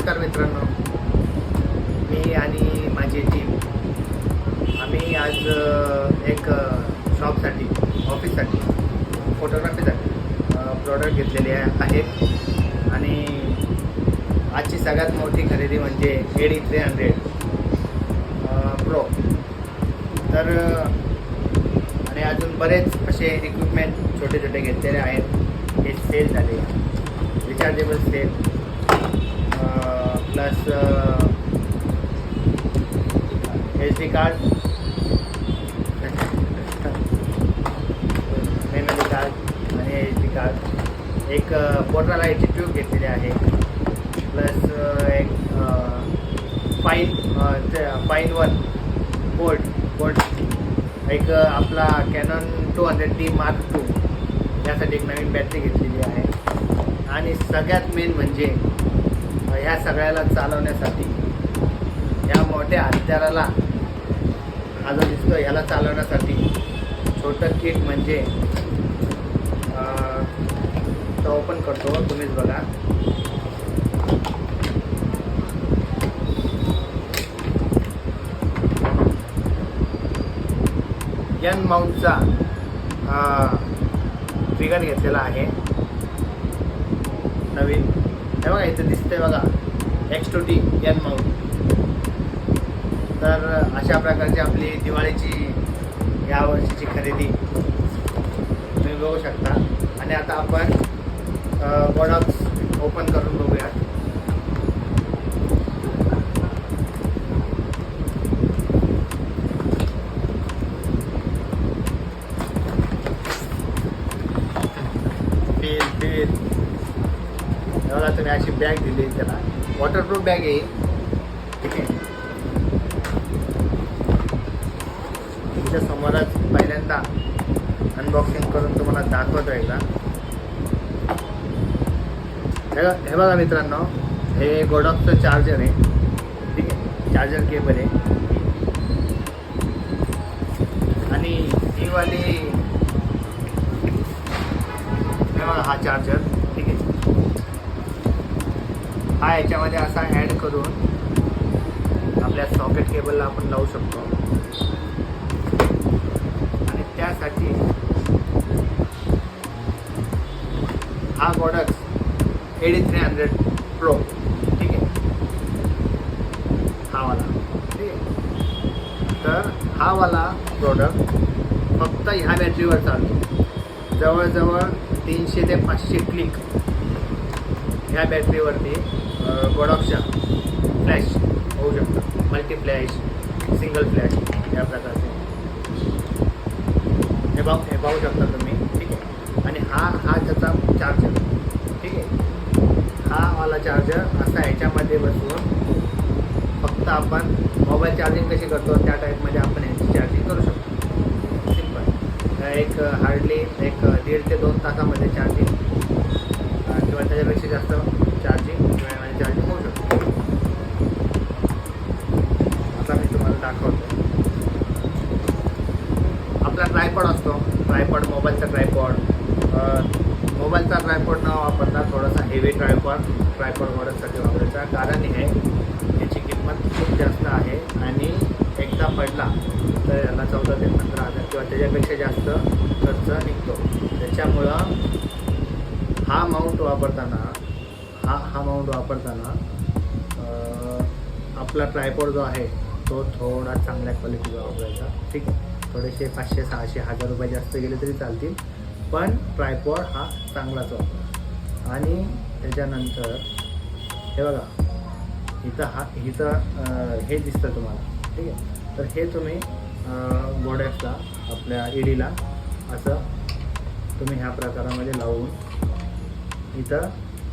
नमस्कार मित्रांनो. मी आणि माझी टीम आम्ही आज एक शॉपसाठी ऑफिससाठी फोटोग्राफीसाठी प्रॉडक्ट घेतलेले आहेत आणि आजची सगळ्यात मोठी खरेदी म्हणजे एडी थ्री हंड्रेड प्रो तर आणि अजून बरेच असे इक्विपमेंट छोटे छोटे घेतलेले आहेत. हे सेल झाले. Rechargeable cell plus H D card memory card आणि एच डी कार्ड एक पोर्टल लाईटची ट्यूब घेतलेली आहे. प्लस uh, एक fine fine one board board एक uh, आपला Canon two hundred D mark two यासाठी एक नवीन बॅटरी घेतलेली आहे. आणि सगळ्यात मेन म्हणजे ह्या सगळ्याला चालवण्यासाठी या मोठ्या हत्याराला हा जो दिसतो ह्याला चालवण्यासाठी. छोटं किट म्हणजे तो ओपन करतो तुम्हीच बघा. यन माउंटचा फिगर घेतलेला आहे. नवीन. हे बघा इथं दिसतंय बघा. एक्स टू टी यन माऊ तर अशा प्रकारची आपली दिवाळीची या वर्षीची खरेदी तुम्ही बघू शकता. आणि आता आपण बॉडॉक्स ओपन करून बघूया बघा तुम्ही अशी बॅग दिली त्याला. वॉटरप्रूफ बॅग आहे. ठीक आहे तुमच्या समोरच पहिल्यांदा अनबॉक्सिंग करून तुम्हाला दाखवतो एकदा. हे बघा- मित्रांनो हे गोडॉकचं चार्जर आहे. ठीक आहे? चार्जर केबल आहे. आणि ही वाली हा चार्जर हा याच्यामध्ये असा ॲड करून आपल्या सॉकेट केबलला आपण लावू शकतो. आणि त्यासाठी हा product AD three hundred pro ठीक आहे? हा वाला. ठीक आहे? तर हा वाला प्रोडक्ट फक्त ह्या बॅटरीवर चालतो. जवळजवळ तीनशे ते पाचशे क्लिक ह्या बॅटरीवरती गोडॉक्सच्या फ्लॅश होऊ शकतं. मल्टीफ्लॅश सिंगल फ्लॅश या प्रकारचे. हे पाहू हे पाहू शकता तुम्ही. ठीक आहे. आणि हा हा त्याचा चार्जर ठीक आहे. हा वाला चार्जर असा ह्याच्यामध्ये बसवून फक्त आपण मोबाईल चार्जिंग कशी करतो त्या टाईपमध्ये आपण ह्याची चार्जिंग करू शकतो. सिंपल एक uh, हार्डली एक uh, दीड ते दोन तासामध्ये चार्जिंग किंवा त्याच्यापेक्षा जास्त चार्जिंग वेळेमध्ये चार्जिंग होऊ शकतो आता मी तुम्हाला दाखवतो आपला ट्रायपॉड असतो ट्रायपॉड मोबाईलचा ट्रायपॉड. मोबाईलचा ट्रायपॉड न वापरता थोडासा हेवी ट्रायपॉड ट्रायपॉड मॉडेलसाठी वापरायचा. कारण हे याची किंमत खूप जास्त आहे आणि एकदा पडला तर याला चौदा ते पंधरा हजार किंवा त्याच्यापेक्षा जास्त खर्च निघतो. त्याच्यामुळं हा माउंट वापरताना हा हा माऊंट वापरताना आपला ट्रायपॉड जो आहे तो थोडा चांगल्या क्वालिटीचा वापरायचा. ठीक आहे? थोडेसे पाचशे सहाशे हजार रुपये जास्त गेले तरी चालतील. पण ट्रायपॉड हा चांगलाच वापर. आणि त्याच्यानंतर हे बघा. इथं हा इथं हे दिसतं तुम्हाला. ठीक आहे? तर हे तुम्ही गोड्यासला आपल्या इडीला असं तुम्ही ह्या प्रकारामध्ये लावून इथं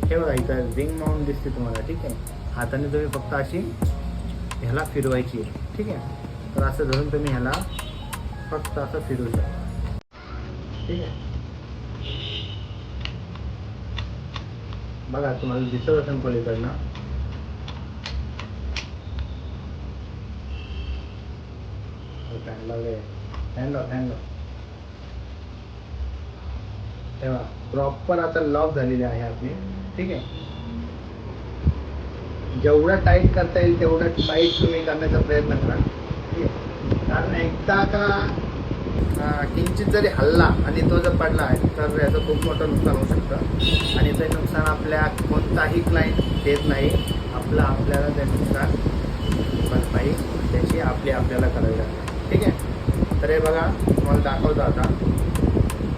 हे बघा इथं रिंग माउंट दिसते तुम्हाला. ठीक आहे? हाताने तुम्ही फक्त अशी ह्याला फिरवायची आहे. ठीक आहे? तर असं धरून तुम्ही ह्याला फक्त असं फिरू शकता. ठीक आहे? बघा तुम्हाला दिसत असेल पलीकडनं. हो, फॅन लावले. फॅन लाव फॅन लाव तेव्हा प्रॉपर आता लॉक झालेली आहे आपली. ठीक आहे? जेवढं टाईट करता येईल तेवढं टाईट तुम्ही करण्याचा प्रयत्न करा. ठीक आहे? कारण एकदा का किंचित जरी हल्ला आणि तो जर पडला आहे तर याचं खूप मोठं नुकसान होऊ शकतं. आणि ते नुकसान आपल्या कोणताही क्लायंट देत नाही. आपलं आपल्याला ते नुकसान भरपाई त्याची आपली आपल्याला करावी लागते. ठीक आहे? तर हे बघा तुम्हाला दाखवतो आता.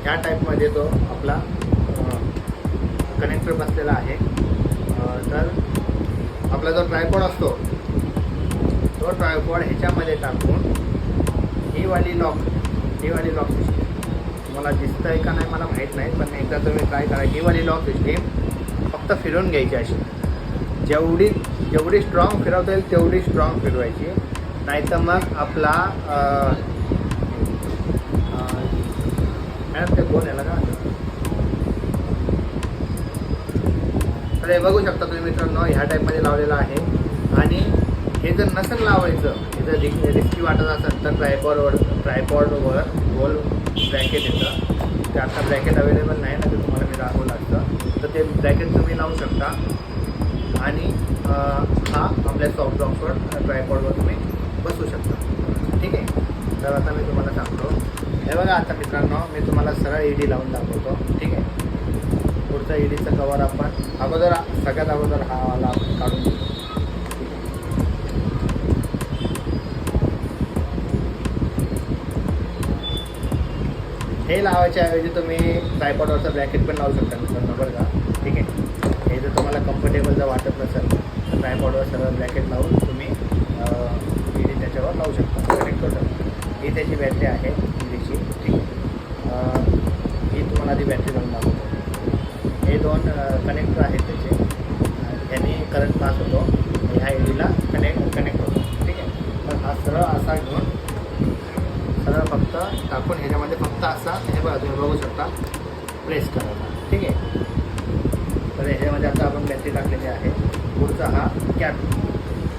ह्या टाईपमध्ये तो आपला कनेक्टर बसलेला आहे. तर आपला जो ट्रायपॉड असतो तो ट्रायपॉड ह्याच्यामध्ये टाकून ही वाली लॉक ही वाली लॉक सिस्टीम तुम्हाला दिसतं आहे का नाही मला माहीत नाही पण एकदा तुम्ही ट्राय करा. ही वाली लॉक सिस्टीम फक्त फिरवून घ्यायची अशी. जेवढी जेवढी स्ट्रॉंग फिरवता येईल तेवढी स्ट्रॉंग फिरवायची. नाहीतर मग आपला मॅडम ते कोण याला का? तर हे बघू शकता तुम्ही मित्रांनो ह्या टाईपमध्ये लावलेला आहे. आणि हे जर नसेल लावायचं हे जर रिक रिस्की वाटत असेल तर ट्रायपॉडवर ट्रायपॉडवर गोल ब्रॅकेट येतं. ते आता ब्रॅकेट अवेलेबल नाही ना ते तुम्हाला मी दाखवू लागतं तर ते ब्रॅकेट तुम्ही लावू शकता. आणि हा आपल्या सॉफ्ट बॉक्सवर ट्रायपॉडवर तुम्ही बसू शकता. ठीक आहे? तर आता मी तुम्हाला सांगतो. हे बघा आता मित्रांनो मी तुम्हाला सरळ ई डी लावून दाखवतो. ठीक आहे? पुढचा ई डीचा कवर आपण अगोदर सगळ्यात अगोदर हा वाला आपण काढून हे लावायच्या ऐवजी तुम्ही ट्रायपॉडवरचं ब्रॅकेट पण लावू शकता मित्रांनो बरं का? ठीक आहे. हे जर तुम्हाला कम्फर्टेबल जर वाटत नसेल तर ट्रायपॉडवर सगळं ब्रॅकेट लावून तुम्ही डी त्याच्यावर लावू शकता. कनेक्ट करू शकता. ही त्याची बॅटरी आहे डीची ठीक आहे. ही तुम्हाला ती बॅटरी लावून दाखवतो. हे दोन कनेक्टर आहेत त्याचे. अं, ह्याने करंट पास होतो. ह्या एडीला कनेक्ट कनेक्ट होतो. ठीक आहे. तर हा सरळ असा घेऊन सरळ फक्त टाकून ह्याच्यामध्ये फक्त असा हे बघा तुम्ही बघू शकता. प्रेस करायचा ठीक आहे? तर ह्याच्यामध्ये आता आपण बॅटरी टाकलेली आहे. पुढचा हा कॅप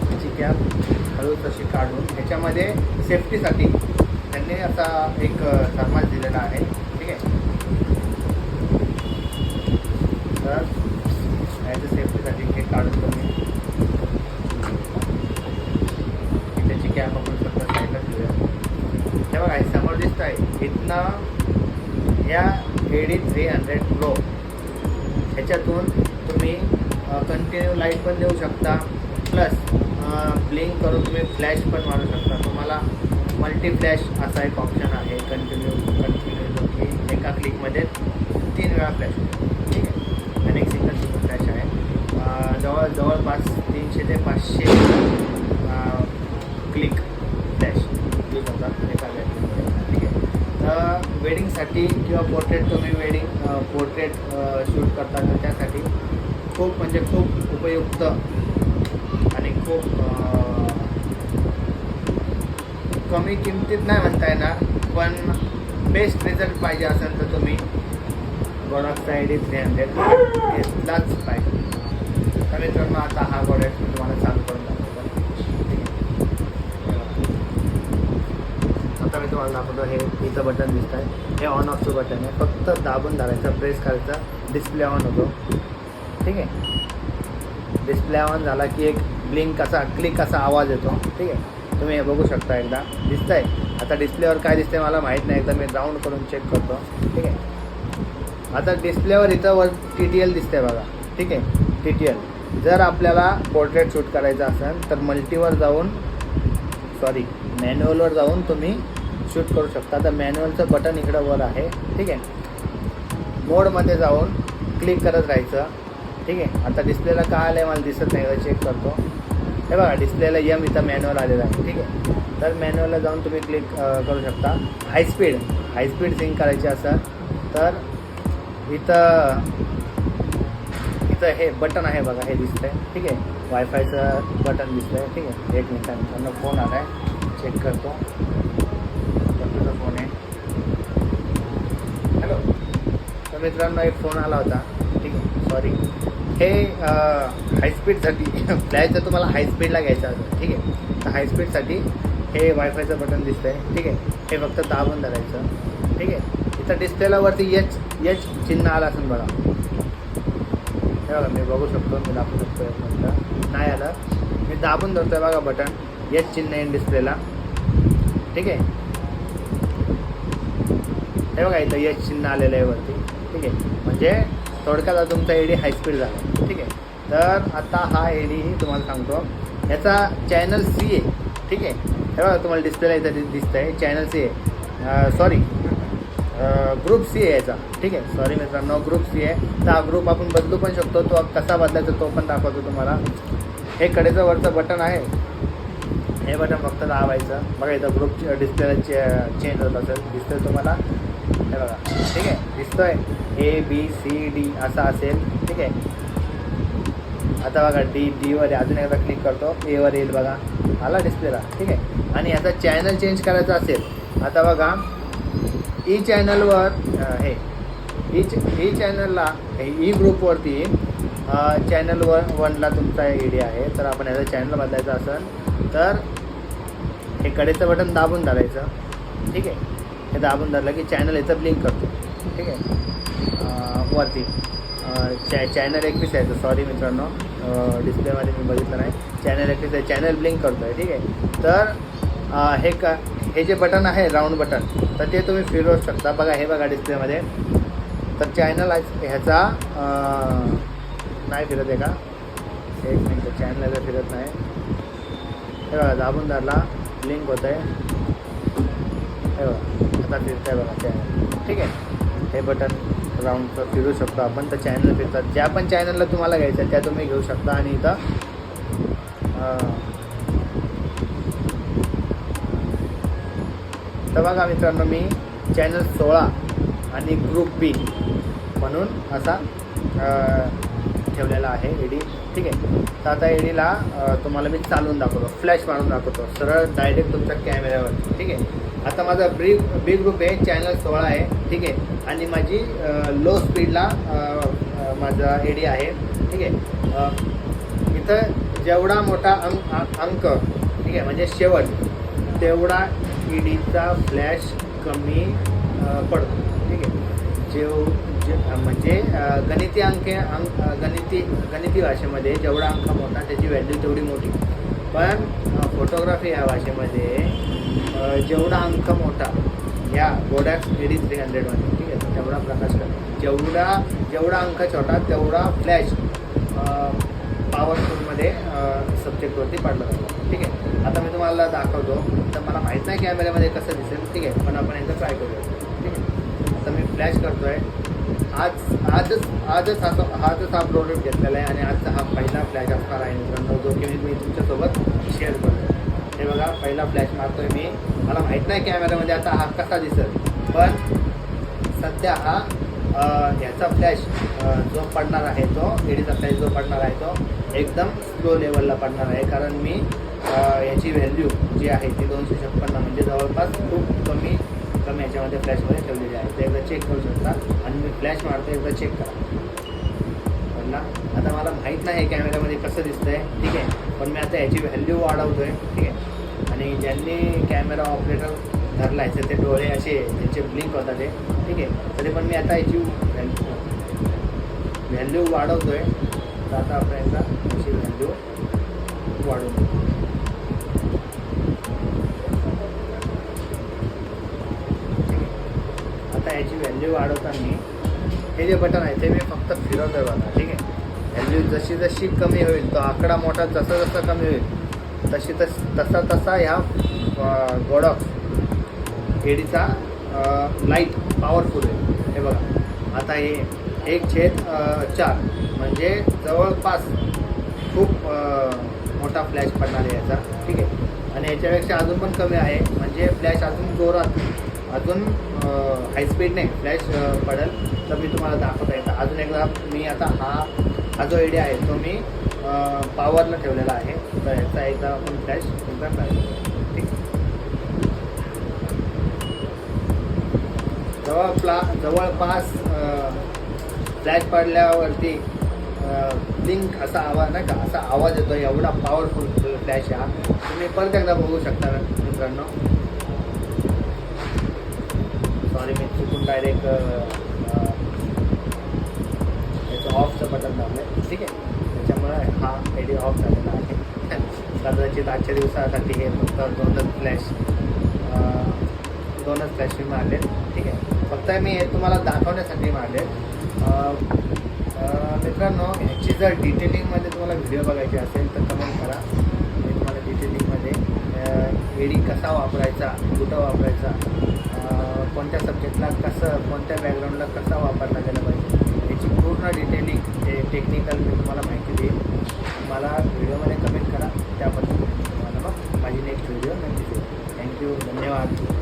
त्याची कॅप हळू तशी काढून ह्याच्यामध्ये सेफ्टीसाठी त्यांनी आता एक थर्मास दिलेला आहे ठीक आहे? तर ह्याच्या सेफ्टीसाठी हे काढून तुम्ही त्याची कॅप आपण फक्त हे बघा हे समोर दिसत आहे इथनं या एडी थ्री हंड्रेड प्रो ह्याच्यातून तुम्ही कंटिन्यू लाइट पण देऊ शकता. प्लस ब्लिंक करून तुम्ही फ्लॅश पण मारू शकता. तुम्हाला मल्टी फ्लॅश असा एक ऑप्शन आहे. कंटिन्यू कंटिन्यू की एका क्लिकमध्ये तीन वेळा फ्लॅश ठीक आहे? आणि एक सिंगल सिंगल फ्लॅश आहे. जवळ जवळपास तीनशे ते पाचशे क्लिक फ्लॅश यूज होतात एका बॅटरीमध्ये ठीक आहे तर वेडिंगसाठी किंवा पोर्ट्रेट तुम्ही वेडिंग पोर्ट्रेट शूट करता तर त्यासाठी? खूप म्हणजे खूप उपयुक्त आणि खूप कमी किमतीत नाही म्हणता येणार पण बेस्ट रिझल्ट पाहिजे असेल तर तुम्ही गोडाक्सचा आय डी थ्री हंड्रेड घेतलाच पाहिजे. तर मित्रांनो आता हा गोडॅक्स मी तुम्हाला चालू करून दाखवतो ठीक आहे आता मी तुम्हाला दाखवतो हे इथं बटन दिसत आहे हे ऑन ऑफचं बटन आहे. फक्त दाबून धरायचं प्रेस करायचं. डिस्प्ले ऑन होतो. ठीक आहे? डिस्प्ले ऑन झाला की एक ब्लिंक असा क्लिक असा आवाज येतो. ठीक आहे? तुम्ही हे बघू शकता एकदा. दिसतंय? आता डिस्प्लेवर काय दिसतंय मला माहीत नाही. एकदा मी राऊंड करून चेक करतो. ठीक आहे? आता डिस्प्लेवर इथं वर टी टी एल दिसतंय बघा. ठीक आहे? टी टी एल जर आपल्याला पोर्ट्रेट शूट करायचं असेल तर मल्टीवर जाऊन सॉरी मॅन्युअलवर जाऊन तुम्ही शूट करू शकता. तर मॅन्युअलचं बटन इकडं वर आहे. ठीक आहे? मोडमध्ये जाऊन क्लिक करत राहायचं. ठीक आहे? आता डिस्प्लेला काय आलं आहे मला दिसत नाही चेक करतो. हे बघा डिस्प्लेला यम इथं मॅन्युअल आलेलं आहे. ठीक आहे? तर मॅन्युअलला जाऊन तुम्ही क्लिक करू शकता. High speed high speed sync करायची असेल तर इथं इथं हे बटन आहे बघा हे दिसतं आहे ठीक आहे? वायफायचं बटन दिसतं आहे ठीक आहे? एक मिनिटांनी फोन आला आहे चेक करतो तुझा फोन आहे हॅलो तर मित्रांनो एक फोन आला होता. ठीक आहे सॉरी हे हायस्पीडसाठी फ्लॅशचं तुम्हाला हायस्पीडला घ्यायचं असेल ठीक आहे. तर हायस्पीडसाठी हे वायफायचं बटन दिसतं आहे ठीक आहे. हे फक्त दाबून धरायचं ठीक आहे. इथं डिस्प्लेला वरती एच एच चिन्ह आलं असेल बघा. हे बघा मी बघू शकतो मी दाखवू शकतो एक मिनटं. नाही आलं. मी दाबून धरतो आहे बघा बटन एच चिन्ह येईल डिस्प्लेला ठीक आहे. हे बघा इथं यश चिन्ह आलेलं आहे वरती. ठीक आहे. म्हणजे थोडक्यात आता तुमचा एडी हायस्पीड झाला. ठीक आहे. तर आता हा एडी तुम्हाला सांगतो. याचा चॅनल सी आहे. ठीक आहे. हे बघा तुम्हाला डिस्प्लेला इथं दिसतं आहे. चॅनल सी आहे सॉरी ग्रुप सी आहे याचा. ठीक आहे. सॉरी मित्रांनो ग्रुप सी आहे. तर हा ग्रुप आपण बदलू पण शकतो. तो कसा बदलायचा तो पण दाखवतो तुम्हाला. हे कडेचं वरचं बटन आहे. हे बटन फक्त दाबायचं. बघा इथं ग्रुप डिस्प्लेला चे चेंज होत असेल. दिसतोय तुम्हाला. हे बघा. ठीक आहे? दिसतोय? ए बी सी डी असा असेल. ठीक आहे? आता बघा डी डीवर आहे अजून एकदा क्लिक करतो. एवर येईल बघा. आला डिस्प्लेला ठीक आहे? आणि याचा चॅनल चेंज करायचा असेल आता बघा. E ई चॅनलवर हे. ई ई चॅनलला हे ई ग्रुपवरती चॅनल वन वनला तुमचा डी आहे. तर आपण याचा चॅनल बदलायचा असेल तर हे कडेचं बटन दाबून धरायचं ठीक आहे? हे दाबून धरलं की चॅनल याचं ब्लिंक करतो. ठीक आहे? वरती. चॅ चॅनल एकवीस आहे सॉरी मित्रांनो. डिस्प्लेमध्ये मी बघितलं नाही. चॅनल एकवीस आहे. चॅनल ब्लिंक करतो आहे ठीक आहे? तर हे का हे जे बटन आहे राऊंड बटन तर ते तुम्ही फिरवू शकता. बघा हे बघा डिस्प्लेमध्ये तर चॅनल ह्याचा नाही फिरत आहे का? एक मिनटं. चॅनल ह्याचा फिरत नाही. हे बघा दाबून धरला. ब्लिंक होत आहे हे बघा. आता फिरत बघा चॅनल ठीक आहे? हे बटन राऊंडचं फिरू शकतो आपण. तर चॅनल फिरतात. ज्या पण चॅनलला तुम्हाला घ्यायचं त्या तुम्ही घेऊ शकता. आणि इथं तर बघा मित्रांनो मी चॅनल सोळा आणि ग्रुप बी म्हणून असा ठेवलेला आहे एडी ठीक आहे. तर आता एडीला तुम्हाला मी चालवून दाखवतो. फ्लॅश मारून दाखवतो. सरळ डायरेक्ट तुमच्या कॅमेऱ्यावर ठीक आहे. आता माझा ब्री बी ग्रुप आहे. चॅनल सोळा आहे. ठीक आहे. आणि माझी लो स्पीडला माझा एडी आहे. ठीक आहे. इथं जेवढा मोठा अंक अंक ठीक आहे म्हणजे शेवट तेवढा ईडीचा फ्लॅश कमी पडतो. ठीक आहे. जेव म्हणजे, म्हणजे गणिती अंक अंक गणिती गणिती भाषेमध्ये जेवढा अंक मोठा त्याची व्हॅल्यू तेवढी मोठी. पण फोटोग्राफी ह्या भाषेमध्ये जेवढा अंक मोठा या गोडॅक्स एडी थ्री हंड्रेडमध्ये ठीक आहे तेवढा प्रकाश करतो. जेवढा जेवढा अंक छोटा तेवढा फ्लॅश पॉवरफुलमध्ये सब्जेक्टवरती पाडला जातो. ठीक आहे आता मी तुम्हाला दाखवतो. तर मला माहीत नाही कॅमेऱ्यामध्ये कसं दिसेल ठीक आहे पण आपण एकदा ट्राय करूया. ठीक आहे आता मी फ्लॅश करतो आहे आज आजच आजच हा आजच हा प्रोडक्ट घेतलेला आहे आणि आजचा हा पहिला फ्लॅश असणार आहे मित्रांनो जो की मी तुमच्यासोबत शेअर करतो हे बघा पहिला फ्लॅश मारतोय मी. मला माहीत नाही कॅमेऱ्यामध्ये आता हा कसा दिसेल पण सध्या हा ह्याचा फ्लॅश जो पडणार आहे तो एडीचा फ्लॅश जो पडणार आहे तो एकदम स्लो लेवलला पडणार आहे. कारण मी याची व्हॅल्यू जी आहे ती दोनशे छप्पन्न म्हणजे जवळपास खूप कमी कमी याच्यामध्ये फ्लॅशमध्ये ठेवलेली आहे. ते एकदा चेक करू शकता. आणि मी फ्लॅश मारतो एकदा चेक करा. ना आता मला माहीत नाही कॅमेऱ्यामध्ये कसं दिसतं आहे ठीक आहे? पण मी आता याची व्हॅल्यू वाढवतो आहे ठीक आहे? आणि ज्यांनी कॅमेरा ऑपरेटर धरला आहे तर ते डोळे असे त्यांचे ब्लिंक होतात ते. ठीक आहे? तरी पण मी आता याची व्हॅल्यू व्हॅल्यू आहे तर आता आपण याचा याची व्हॅल्यू वाढवतो आता याची व्हॅल्यू वाढवताना हे जे बटन आहे ते मी फक्त फिरवतोय बघा ठीक आहे? व्हॅल्यू जशी जशी कमी होईल तो आकडा मोठा जसा जसा कमी होईल तशी तस तसा तसा ह्या गोडॉक्स एडीचा लाइट पॉवरफुल आहे. हे बघा आता हे एक छेद चार म्हणजे जवळपास खूप मोठा फ्लॅश पडणार आहे याचा ठीक आहे? आणि याच्यापेक्षा अजून पण कमी आहे म्हणजे फ्लॅश अजून जोरात अजून हायस्पीडने फ्लॅश पडेल. तर मी तुम्हाला दाखवता येतं. अजून एकदा मी आता हा हा जो एडिया आहे तो मी पॉवरला ठेवलेला आहे. तर याचा एकदा आपण फ्लॅश एकदा पाहिजे ठीक? जवळपास फ्लॅश पडल्यावरती ब्लिंक असा आवाज नाही का असा आवाज येतो. एवढा पॉवरफुल फ्लॅश हा. तुम्ही परत एकदा बघू शकता मित्रांनो. आणि मी चुकून डायरेक्ट याचं ऑफचं बटन दाबलं ठीक आहे त्याच्यामुळे हा एडी ऑफ झालेला आहे कदाचित आजच्या दिवसासाठी हे? फक्त दोनच फ्लॅश दोनच फ्लॅश मी मारले ठीक आहे फक्त मी हे तुम्हाला दाखवण्यासाठी मारले मित्रांनो ह्याची जर डिटेलिंगमध्ये तुम्हाला व्हिडिओ बघायची असेल तर कमेंट करा. मी तुम्हाला डिटेलिंगमध्ये एडी कसा वापरायचा कुठं वापरायचा कोणत्या सब्जेक्टला कसं कोणत्या बॅकग्राऊंडला कसा वापरला गेला पाहिजे याची पूर्ण डिटेलिंग हे टेक्निकल मी तुम्हाला माहिती देईल मला व्हिडिओमध्ये कमेंट करा त्याबद्दल तुम्हाला मग माझी नेक्स्ट व्हिडिओ नक्की देईल थँक्यू धन्यवाद.